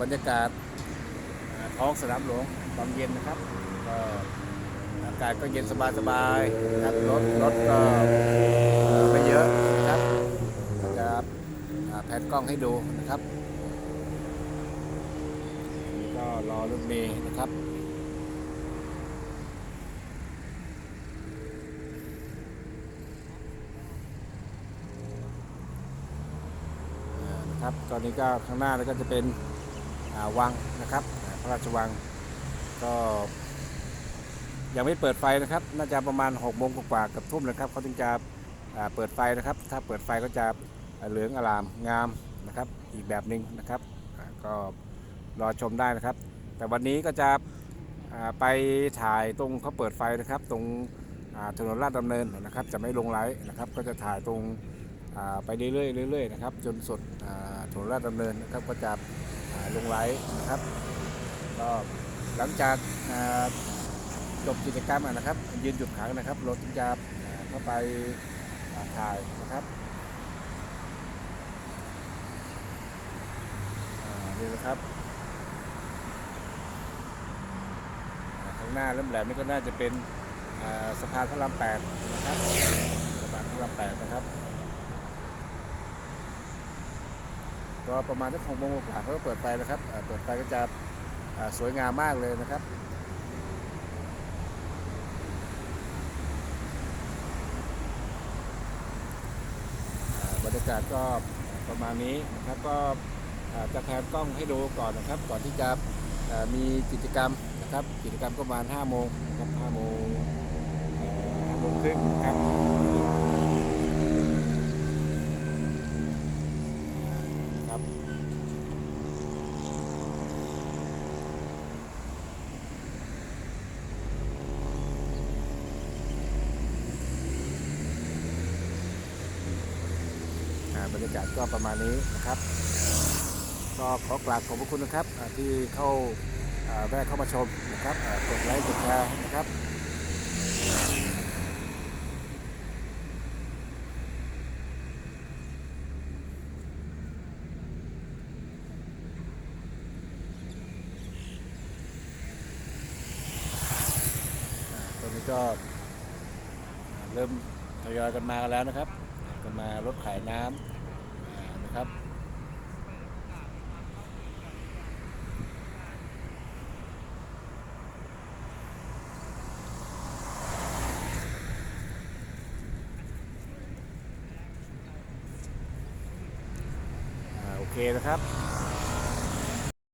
บรรยากาศท้องสนามหลวงตอนเย็นนะครับก็อากาศก็เย็นสบายๆนะครับรถรถก็ไม่เยอะนะครับจะแผนกล้องให้ดูนะครับนี่ก็รอรถเมล์นะครับนะครับตอนนี้ก็ข้างหน้าแล้วก็จะเป็น วังนะครับพระราชวังก็ยังไม่เปิดไฟนะครับ น่าจะประมาณ6กโมงกว่ากับทุ่มนะครับเขาถึงจะเปิดไฟนะครับ ถ้าเปิดไฟก็จะเหลืองอลามงามนะครับ อีกแบบหนึ่งนะครับ ก็รอชมได้นะครับ แต่วันนี้ก็จะไปถ่ายตรงเขาเปิดไฟนะครับ ตรงถนนลาดดำเนินนะครับ จะไม่ลงไลฟ์นะครับ ก็จะถ่ายตรงไปเรื่อยๆเรื่อยๆนะครับ จนสุดถนนราชดำเนินนะครับก็จะ ลงไลฟ์นะครับก็หลังจากจบกิจกรรมนะครับ ยืนหยุดขังนะครับรถถึงจะเข้าไปถ่ายนะครับนี่นะครับข้างหน้าแหลมนี่ก็น่าจะเป็นสะพานพระรามแปดนะครับสะพานพระรามแปดนะครับ ก็ประมาณสักหกโมงกว่าเขาก็เปิดไฟนะครับเปิดไฟก็จะสวยงามมากเลยนะครับบรรยากาศก็ประมาณนี้นะครับก็จะแพนกล้องให้ดูก่อนนะครับ ก่อนที่จะมีกิจกรรมนะครับกิจกรรมประมาณ5โมงนะครับ5โมง5โมงครึ่งนะครับครับ อ่า บรรยากาศก็ประมาณนี้นะครับ ก็ขอกราบขอบพระคุณนะครับที่เข้าแวะเข้ามาชมนะครับกดไลค์กดแชร์นะครับอ่าตอนนี้ก็เริ่มทยอยกันมากันแล้วนะครับ กันมารถขายน้ำ ครับ โอเคนะครับ